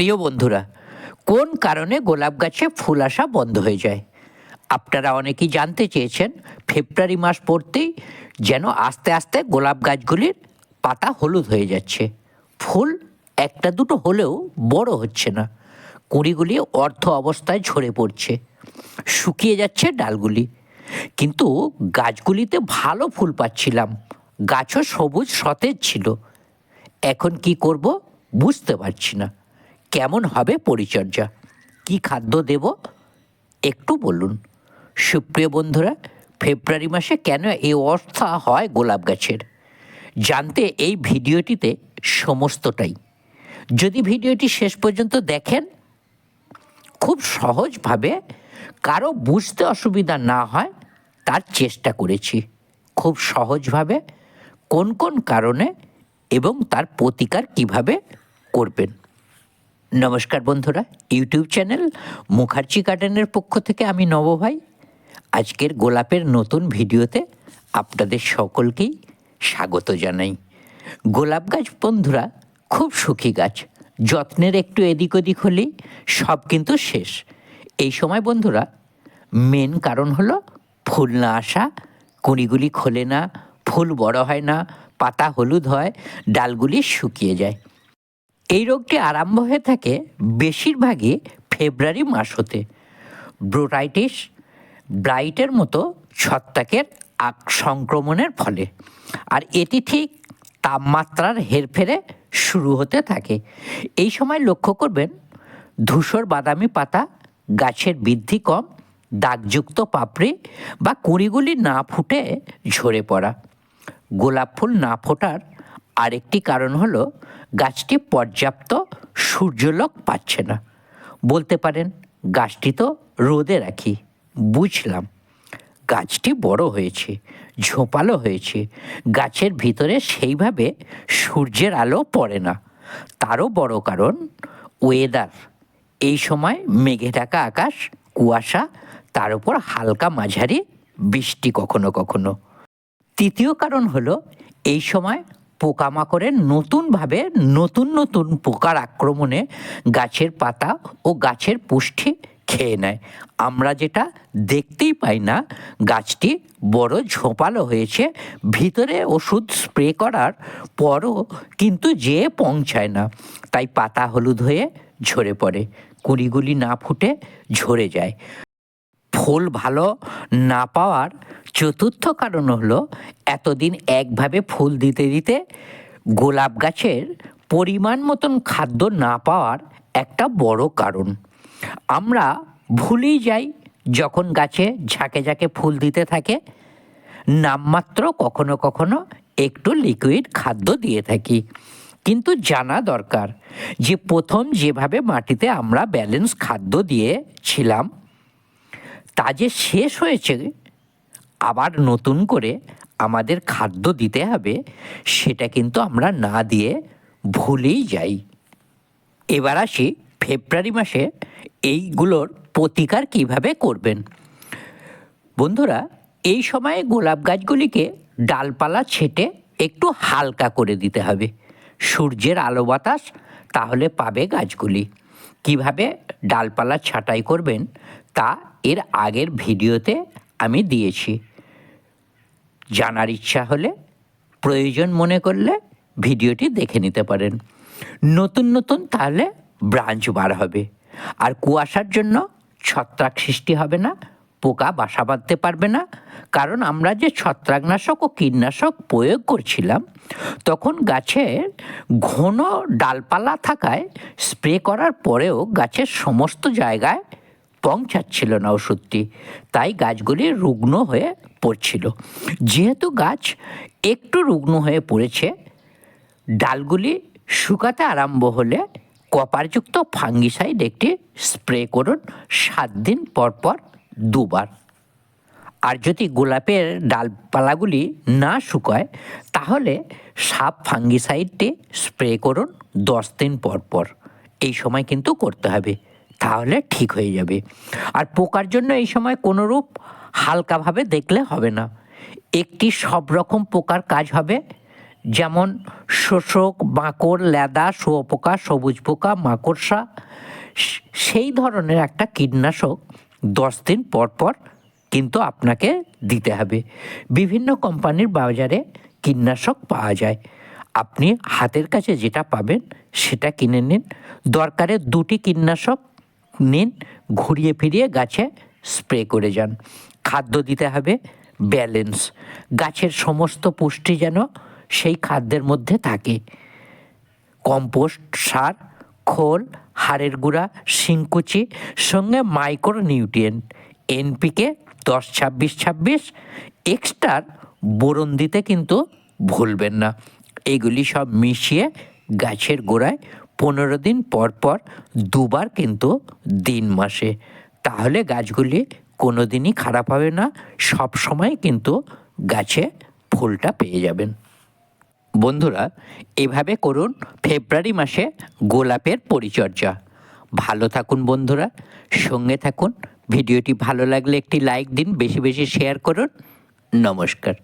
প্রিয় বন্ধুরা, কোন কারণে গোলাপ গাছে ফুল আসা বন্ধ হয়ে যায়? আপনারা অনেকেই জানতে চেয়েছেন, ফেব্রুয়ারি মাস পড়তেই যেন আস্তে আস্তে গোলাপ গাছগুলির পাতা হলুদ হয়ে যাচ্ছে। ফুল একটা দুটো হলেও বড় হচ্ছে না। কুঁড়িগুলি অর্ধ অবস্থায় ঝরে পড়ছে। শুকিয়ে যাচ্ছে ডালগুলি। কিন্তু গাছগুলিতে ভালো ফুল পাচ্ছিলাম। গাছও সবুজ, সতেজ ছিল। এখন কি করব বুঝতে পারছি না। কেমন হবে পরিচর্যা? কি খাদ্য দেব? একটু বলুন। সুপ্রিয় বন্ধুরা, ফেব্রুয়ারি মাসে কেন এই অবস্থা হয় গোলাপ গাছের? জানতে এই ভিডিওটিতে সমস্তটাই। যদি ভিডিওটি শেষ পর্যন্ত দেখেন, খুব সহজভাবে কারও বুঝতে অসুবিধা না হয়, তার চেষ্টা করেছি। খুব সহজভাবে কোন কোন কারণে এবং তার প্রতিকার কীভাবে করবেন। নমস্কার বন্ধুরা, ইউটিউব চ্যানেল মুখার্জি গার্ডেনের পক্ষ থেকে আমি নবভাই। আজকের গোলাপের নতুন ভিডিওতে আপনাদের সকলকেই স্বাগত জানাই। গোলাপ গাছ বন্ধুরা, খুব সুখী গাছ। যত্নের একটু এদিক ওদিক হলেই সব কিন্তু শেষ। এই সময় বন্ধুরা, মেন কারণ হলো ফুল না আসা, কুঁড়িগুলি খোলে না, ফুল বড় হয় না, পাতা হলুদ হয়, ডালগুলি শুকিয়ে যায়। এই রোগটি আরম্ভ হয়ে থাকে বেশিরভাগই ফেব্রুয়ারি মাস হতে। ব্রোটাইটিস ব্রাইটের মতো ছত্রাকের আক- সংক্রমণের ফলে। আর এটি ঠিক তাপমাত্রার হেরফেরে শুরু হতে থাকে। এই সময় লক্ষ্য করবেন, ধূসর বাদামি পাতা, গাছের বৃদ্ধি কম, দাগযুক্ত পাপড়ি বা কুঁড়িগুলি না ফুটে ঝরে পড়া। গোলাপ ফুল না ফোটার আরেকটি কারণ হলো, গাছটি পর্যাপ্ত সূর্যলোক পাচ্ছে না। বলতে পারেন, গাছটি তো রোদে রাখি, বুঝলাম। গাছটি বড় হয়েছে, ঝোপালো হয়েছে, গাছের ভিতরে সেইভাবে সূর্যের আলো পড়ে না। তারও বড় কারণ ওয়েদার এই সময় মেঘে ঢাকা আকাশ, কুয়াশা, তার উপর হালকা মাঝারি বৃষ্টি কখনো কখনো। তৃতীয় কারণ হলো, এই সময় পোকামাকড়ের নতুনভাবে নতুন নতুন পোকার আক্রমণে গাছের পাতা ও গাছের পুষ্টি খেয়ে নেয়। আমরা যেটা দেখতেই পাই না, গাছটি বড় ঝোপালো হয়েছে, ভিতরে ওষুধ স্প্রে করার পরও কিন্তু যেয়ে পৌঁছায় না। তাই পাতা হলুদ হয়ে ঝরে পড়ে, কুড়িগুলি না ফুটে ঝরে যায়। ফুল ভালো না পাওয়ার চতুর্থ কারণ হলো এতদিন একভাবে ফুল দিতে দিতে গোলাপ গাছের পরিমাণ মতন খাদ্য না পাওয়ার একটা বড় কারণ। আমরা ভুলেই যাই যখন গাছে ঝাঁকে ঝাঁকে ফুল দিতে থাকে, নামমাত্র কখনো কখনো একটু লিকুইড খাদ্য দিয়ে থাকি। কিন্তু জানা দরকার যে প্রথম যেভাবে মাটিতে আমরা ব্যালেন্স খাদ্য দিয়েছিলাম তা যে শেষ হয়েছে, আবার নতুন করে আমাদের খাদ্য দিতে হবে, সেটা কিন্তু আমরা না দিয়ে ভুলেই যাই। এবার আসি ফেব্রুয়ারি মাসে এইগুলোর প্রতিকার কীভাবে করবেন। বন্ধুরা, এই সময়ে গোলাপ গাছগুলিকে ডালপালা ছেটে একটু হালকা করে দিতে হবে। সূর্যের আলো বাতাস, তাহলে পাবে গাছগুলি। কীভাবে ডালপালা ছাঁটাই করবেন তা এর আগের ভিডিওতে আমি দিয়েছি। জানার ইচ্ছা হলে, প্রয়োজন মনে করলে ভিডিওটি দেখে নিতে পারেন। নতুন নতুন তাহলে ব্রাঞ্চ বার হবে। আর কুয়াশার জন্য ছত্রাক সৃষ্টি হবে না, পোকা বাসা বাঁধতে পারবে না। কারণ আমরা যে ছত্রাকনাশক ও কীটনাশক প্রয়োগ করছিলাম, তখন গাছের ঘন ডালপালা থাকায় স্প্রে করার পরেও গাছের সমস্ত জায়গায় পৌঁছাচ্ছিল না ওষুধটি তাই গাছগুলি রুগ্ন হয়ে পড়ছিল। যেহেতু গাছ একটু রুগ্ন হয়ে পড়েছে, ডালগুলি শুকাতে আরম্ভ হলে কপারযুক্ত ফাঙ্গিসাইড একটি স্প্রে করুন সাত দিন পর পর দুবার। আর যদি গোলাপের ডালপালাগুলি না শুকায়, তাহলে সাপ ফাঙ্গিসাইডটি স্প্রে করুন দশ দিন পর পর। এই সময় কিন্তু করতে হবে। তাহলে ঠিক হয়ে যাবে। আর পোকার জন্য এই সময় কোনোরূপ হালকাভাবে দেখলে হবে না। একটি সব রকম পোকার কাজ হবে, যেমন শোষক, মাকড় লেদা শুয়োপোকা, সবুজ পোকা, মাকড়সা সেই ধরনের একটা কীটনাশক দশ দিন পর পর কিন্তু আপনাকে দিতে হবে। বিভিন্ন কোম্পানির বাজারে কীটনাশক পাওয়া যায়। আপনি হাতের কাছে যেটা পাবেন সেটা কিনে নিন। দরকারে দুটি কীটনাশক নিন, ঘুরিয়ে ফিরিয়ে গাছে স্প্রে করে যান। খাদ্য দিতে হবে, ব্যালেন্স। গাছের সমস্ত পুষ্টি যেন সেই খাদ্যের মধ্যে থাকে। কম্পোস্ট সার, খোল, হাড়ের গুঁড়া, শিংকুচি, সঙ্গে মাইক্রো নিউট্রিয়েন্ট এনপিকে দশ ছাব্বিশ ছাব্বিশ, এক্সট্রার বোরন দিতে কিন্তু ভুলবেন না। এগুলি সব মিশিয়ে গাছের গোড়ায় পনেরো দিন পর পর দুবার কিন্তু দিন মাসে। তাহলে গাছগুলি কোনো দিনই খারাপ হবে না, সব সময় কিন্তু গাছে ফুলটা পেয়ে যাবেন। বন্ধুরা, এভাবে করুন ফেব্রুয়ারি মাসে গোলাপের পরিচর্যা। ভালো থাকুন বন্ধুরা, সঙ্গে থাকুন। ভিডিওটি ভালো লাগলে একটি লাইক দিন, বেশি বেশি শেয়ার করুন। নমস্কার।